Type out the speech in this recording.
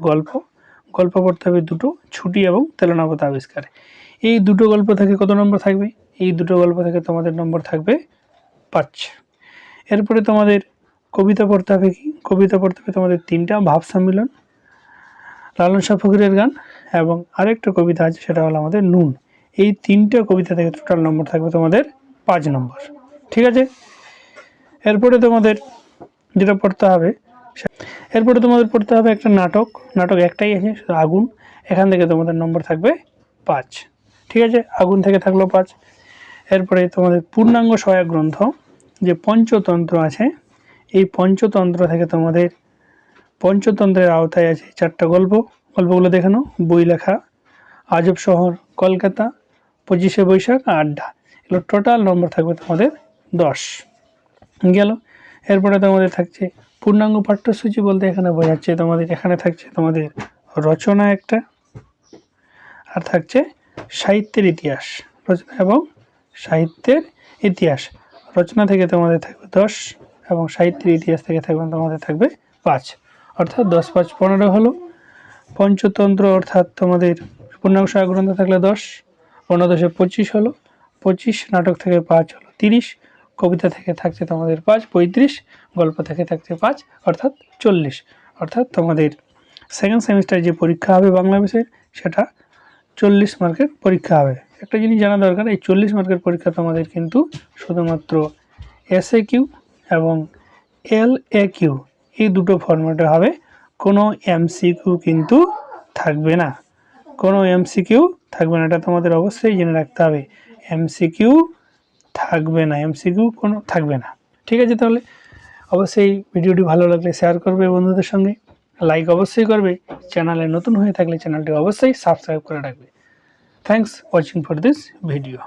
গল্প। গল্প পড়তে হবে দুটো, ছুটি এবং তেলনাপথ আবিষ্কার। এই দুটো গল্প থেকে কত নম্বর থাকবে? এই দুটো গল্প থেকে তোমাদের নম্বর থাকবে পাঁচ। এরপরে তোমাদের কবিতা পড়তে হবে কি? কবিতা পড়তে হবে তোমাদের তিনটা, ভাব সম্মিলন লালন শাহ ফকিরের গান এবং আরেকটা কবিতা আছে, সেটা হলো আমাদের নুন। এই তিনটা কবিতা থেকে টোটাল নম্বর থাকবে তোমাদের পাঁচ নম্বর। ঠিক আছে? এরপরে তোমাদের যেটা পড়তে হবে এরপরে তোমাদের পড়তে হবে একটা নাটক। নাটক একটাই আছে আগুন। এখান থেকে তোমাদের নম্বর থাকবে পাঁচ। ঠিক আছে? আগুন থেকে থাকল পাঁচ। এরপরে তোমাদের পূর্ণাঙ্গ সহায়ক গ্রন্থ, যে পঞ্চতন্ত্র আছে, এই পঞ্চতন্ত্র থেকে তোমাদের, পঞ্চতন্ত্রের আওতায় আছে চারটা গল্প। গল্পগুলো দেখানো বই লেখা, আজব শহর, কলকাতা, পঁচিশে বৈশাখ, আড্ডা। এগুলো টোটাল নম্বর থাকবে তোমাদের দশ। গেল। এরপরে তোমাদের থাকছে পূর্ণাঙ্গ পাঠ্যসূচি বলতে এখানে বোঝাচ্ছে তোমাদের এখানে থাকছে তোমাদের রচনা একটা, আর থাকছে সাহিত্যের ইতিহাস, রচনা এবং সাহিত্যের ইতিহাস। রচনা থেকে তোমাদের থাকবে দশ এবং সাহিত্যের ইতিহাস থেকে থাকবে তোমাদের থাকবে পাঁচ। অর্থাৎ দশ পাঁচ পনেরো হলো। পঞ্চতন্ত্র অর্থাৎ তোমাদের সহায়ক গ্রন্থ থাকলে দশ, পনেরো দশে পঁচিশ হলো, পঁচিশ নাটক থেকে পাঁচ হলো তিরিশ কবিতা থেকে থাকছে তোমাদের পাঁচ, পঁয়ত্রিশ, গল্প থেকে থাকছে পাঁচ, অর্থাৎ চল্লিশ। অর্থাৎ তোমাদের সেকেন্ড সেমিস্টার যে পরীক্ষা হবে বাংলা বিষয়ের, সেটা চল্লিশ মার্কের পরীক্ষা হবে। একটা জিনিস জানা দরকার, এই চল্লিশ মার্কের পরীক্ষা তোমাদের কিন্তু শুধুমাত্র এস এ কিউ এবং এল এ কিউ এই দুটো ফরম্যাটে হবে। কোনো এমসিকিউ কিন্তু থাকবে না। কোনো এমসিকিউ থাকবে না, এটা তোমাদের অবশ্যই জেনে রাখতে হবে। এমসিকিউ থাকবে না এমসিকিউ কোনো থাকবে না। ঠিক আছে তাহলে? অবশ্যই ভিডিওটি ভালো লাগলে শেয়ার করবে বন্ধুদের সঙ্গে। লাইক অবশ্যই করবে। চ্যানেলে নতুন হয়ে থাকলে চ্যানেলটি অবশ্যই সাবস্ক্রাইব করে রাখবে। Thanks watching for this video